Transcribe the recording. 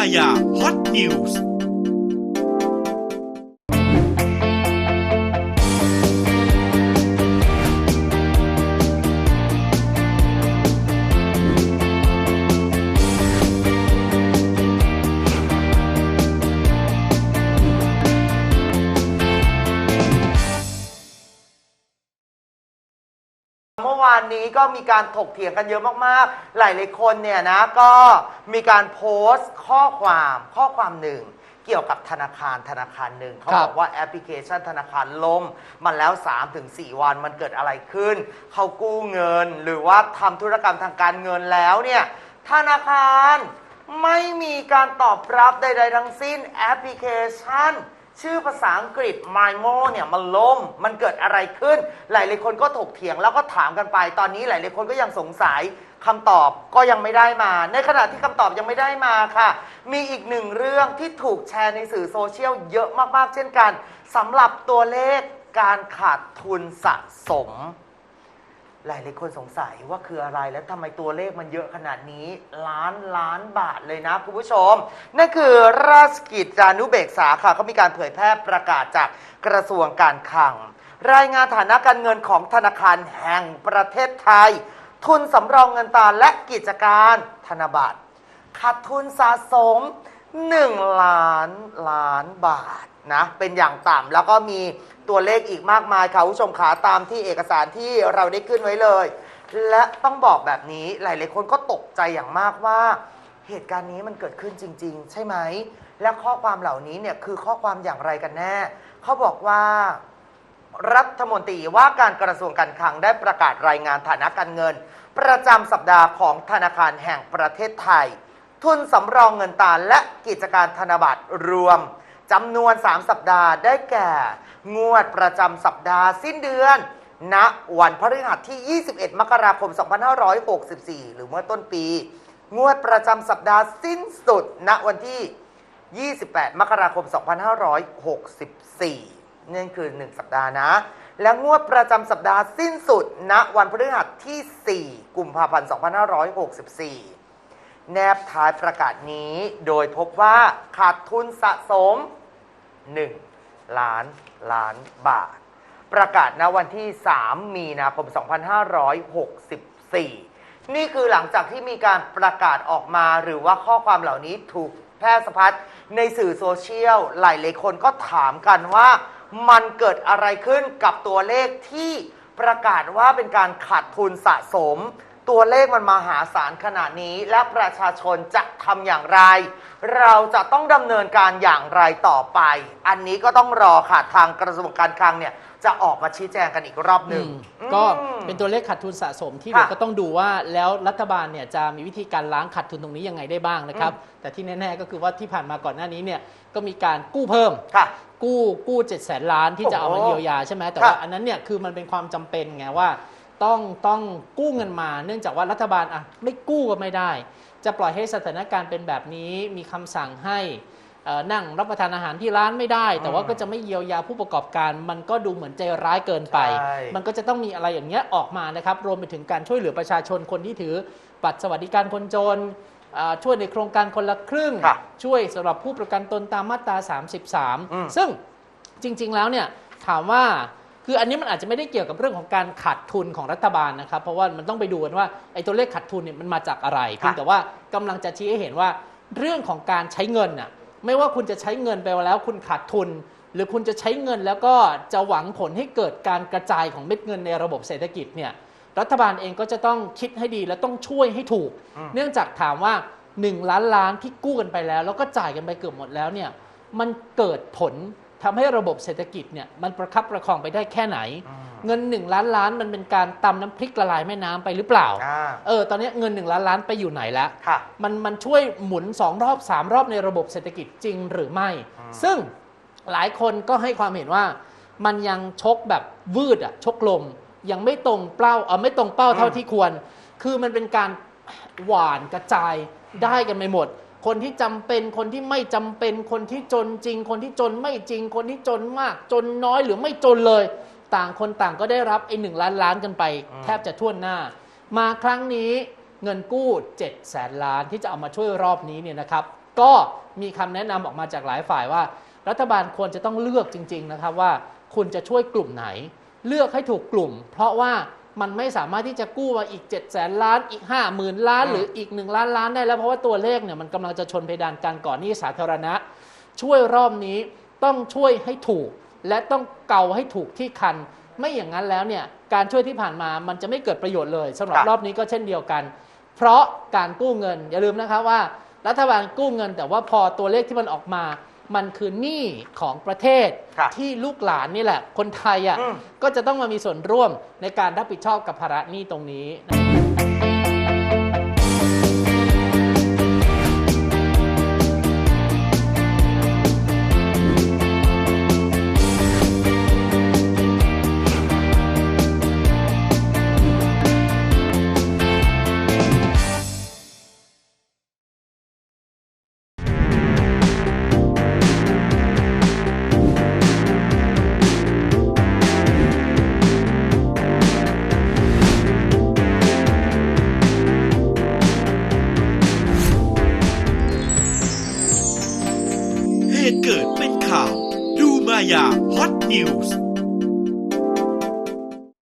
ดูมา เมื่อวานนี้ก็มีการถกเถียงกันเยอะมากๆ หลายหลายๆคนเนี่ยนะก็มีการโพสต์ข้อความข้อความหนึ่ง เกี่ยวกับธนาคารธนาคารหนึ่งเขาครับบอกว่าแอปพลิเคชันธนาคารล่มมันแล้ว 3-4 วันมันเกิดอะไรขึ้น เขากู้เงินหรือว่าทำธุรกรรมทางการเงินแล้วเนี่ยธนาคารไม่มีการตอบรับใดๆทั้งสิ้นแอปพลิเคชัน ชื่อภาษาอังกฤษ MyMo เนี่ยมันล่มมันเกิดอะไรขึ้น หลายๆคนก็ถกเถียงแล้วก็ถามกันไป ตอนนี้หลายๆคนก็ยังสงสัยคำตอบก็ยังไม่ได้มา ในขณะที่คำตอบยังไม่ได้มาค่ะ มีอีกหนึ่งเรื่องที่ถูกแชร์ในสื่อโซเชียลเยอะมากๆ เช่นกันสำหรับตัวเลขการขาดทุนสะสม หลายหลายคนสงสัยว่าคืออะไรและทำไมตัวเลขมันเยอะขนาดนี้ ล้านล้านบาทเลยนะคุณผู้ชม นั่นคือราชกิจจานุเบกษาค่ะเขามีการเผยแพร่ประกาศจากกระทรวงการคลัง รายงานฐานะการเงินของธนาคารแห่งประเทศไทย ทุนสำรองเงินตราและกิจการธนบัตรขาดทุนสะสม 1 ล้านล้านบาทนะเป็นอย่างต่ำแล้วก็มี ตัวเลขอีกมากมายค่ะคุณผู้ชมขาตามที่เอกสารที่เราได้ขึ้นไว้เลย และต้องบอกแบบนี้หลาย ๆ คนก็ตกใจอย่างมากว่า เหตุการณ์นี้มันเกิดขึ้นจริง ๆ ใช่ไหม และข้อความเหล่านี้เนี่ยคือข้อความอย่างไรกันแน่ เขาบอกว่ารัฐมนตรีว่าการกระทรวงการคลังได้ประกาศรายงานฐานะการเงิน ประจำสัปดาห์ของธนาคารแห่งประเทศไทย ทุนสำรองเงินตราและกิจการธนบัตรรวม จำนวน 3 สัปดาห์ได้แก่ งวดประจำสัปดาห์สิ้นเดือน ณ วันพฤหัสที่ 21 มกราคม 2564 หรือเมื่อต้นปี งวดประจำสัปดาห์สิ้นสุด ณ วันที่ 28 มกราคม 2564นั่คือ 1 สัปดาห์นะ และงวดประจำสัปดาห์สิ้นสุด ณ วันพฤหัสที่ 4 กุมภาพันธ์ 2564 แนบท้ายประกาศนี้ โดยพบว่าขาดทุนสะสม 1 ล้านล้านบาท ประกาศณวันที่ 3 มีนาคม 2564 นี่คือหลังจากที่มีการประกาศออกมาหรือว่าข้อความเหล่านี้ถูกแพร่สะพัดในสื่อโซเชียลหลายหลายคนก็ถามกันว่ามันเกิดอะไรขึ้นกับตัวเลขที่ประกาศว่าเป็นการขาดทุนสะสม ตัวเลขมันมหาศาลขนาดนี้ และประชาชนจะทำอย่างไร เราจะต้องดำเนินการอย่างไรต่อไป อันนี้ก็ต้องรอค่ะทางกระทรวงการคลังเนี่ย จะออกมาชี้แจงกันอีกรอบหนึ่งอืม ก็อืมเป็นตัวเลขขาดทุนสะสมที่ค่ะเดี๋ยวก็ต้องดูว่าแล้วรัฐบาลเนี่ยจะมีวิธีการล้างขาดทุนตรงนี้ยังไงได้บ้างนะครับ แต่ที่แน่ๆก็คือว่าที่ผ่านมาก่อนหน้านี้เนี่ยก็มีการกู้เพิ่ม ค่ะ กู้กู้เจ็ดแสนล้านที่จะเอามาโอ้โหเยียวยาใช่ไหมแต่ค่ะว่าอันนั้นเนี่ยคือมันเป็นความจำเป็นไงว่า ต้องต้องกู้เงินมา เนื่องจากว่ารัฐบาลอะไม่กู้ก็ไม่ได้ จะปล่อยให้สถานการณ์เป็นแบบนี้มีคำสั่งให้เอ่อนั่งรับประทานอาหารที่ร้านไม่ได้ แต่ว่าก็จะไม่เยียวยาผู้ประกอบการ มันก็ดูเหมือนใจร้ายเกินไปใช่มันก็จะต้องมีอะไรอย่างเงี้ยออกมานะครับ รวมไปถึงการช่วยเหลือประชาชนคนที่ถือบัตรสวัสดิการคนจนอ่าช่วยในโครงการคนละครึ่งค่ะช่วยสำหรับผู้ประกันตนตามมาตราอืม33 ซึ่งจริง ๆ แล้วเนี่ยถามว่า คืออันนี้มันอาจจะไม่ได้เกี่ยวกับเรื่องของการขาดทุนของรัฐบาลนะครับ เพราะว่ามันต้องไปดูกันว่าไอ้ตัวเลขขาดทุนเนี่ยมันมาจากอะไรเพียงแต่ว่ากำลังจะชี้ให้เห็นว่าเรื่องของการใช้เงินน่ะไม่ว่าคุณจะใช้เงินไปแล้วคุณขาดทุน หรือคุณจะใช้เงินแล้วก็จะหวังผลให้เกิดการกระจายของเม็ดเงินในระบบเศรษฐกิจเนี่ยรัฐบาลเองก็จะต้องคิดให้ดีและต้องช่วยให้ถูกอืมเนื่องจากถามว่า 1 ล้านล้านที่กู้กันไปแล้ว แล้วก็จ่ายกันไปเกือบหมดแล้วเนี่ยมันเกิดผล ทำให้ระบบเศรษฐกิจเนี่ยมันประคับประคองไปได้แค่ไหนอืมเงิน 1 ล้านล้านมันเป็นการตำน้ำพริกละลายแม่น้ำไปหรือเปล่าอ่าเออตอนนี้เงิน 1 ล้านล้านไปอยู่ไหนแล้วค่ะมันมันช่วยหมุน 2 รอบ 3 รอบในระบบเศรษฐกิจจริงหรือไม่อืมซึ่งหลายคนก็ให้ความเห็นว่า มันยังชกแบบวืดอะชกลม ยังไม่ตรงเป้าเออไม่ตรงเป้าเท่าที่ควร คือมันเป็นการหวานกระจายได้กันไปหมด คนที่จำเป็นคนที่ไม่จำเป็นคนที่จนจริง คนที่จนไม่จริง คนที่จนมาก จนน้อยหรือไม่จนเลย ต่างคนต่างก็ได้รับไอ้หนึ่งล้านล้านกันไปอืมแทบจะทั่วหน้า มาครั้งนี้เงินกู้7แสนล้านที่จะเอามาช่วยรอบนี้เนี่ยนะครับ ก็มีคำแนะนำออกมาจากหลายฝ่ายว่า รัฐบาลควรจะต้องเลือกจริง ๆนะครับว่า คุณจะช่วยกลุ่มไหน เลือกให้ถูกกลุ่ม เพราะว่า มันไม่สามารถที่จะกู้มาอีก7จ็ดแสนล้านอีก 5 0,000 ล้าน หรืออีก 1 ล้านล้านได้แล้ว เพราะว่าตัวเลขเนี่ยมันกำลังจะชนเพดานการก่อนหนี้สาธารณะ ช่วยรอบนี้ต้องช่วยให้ถูก และต้องเกาให้ถูกที่คัน ไม่อย่างนั้นแล้วเนี่ยการช่วยที่ผ่านมามันจะไม่เกิดประโยชน์เลยสำหรับครับรอบนี้ก็เช่นเดียวกัน เพราะการกู้เงินอย่าลืมนะครับว่ารัฐบาลกู้เงิน แต่ว่าพอตัวเลขที่มันออกมา มันคือหนี้ของประเทศครับที่ลูกหลานนี่แหละ คนไทยอะอืมก็จะต้องมามีส่วนร่วมในการรับผิดชอบกับภาระหนี้ตรงนี้ายาฮอตนิวส์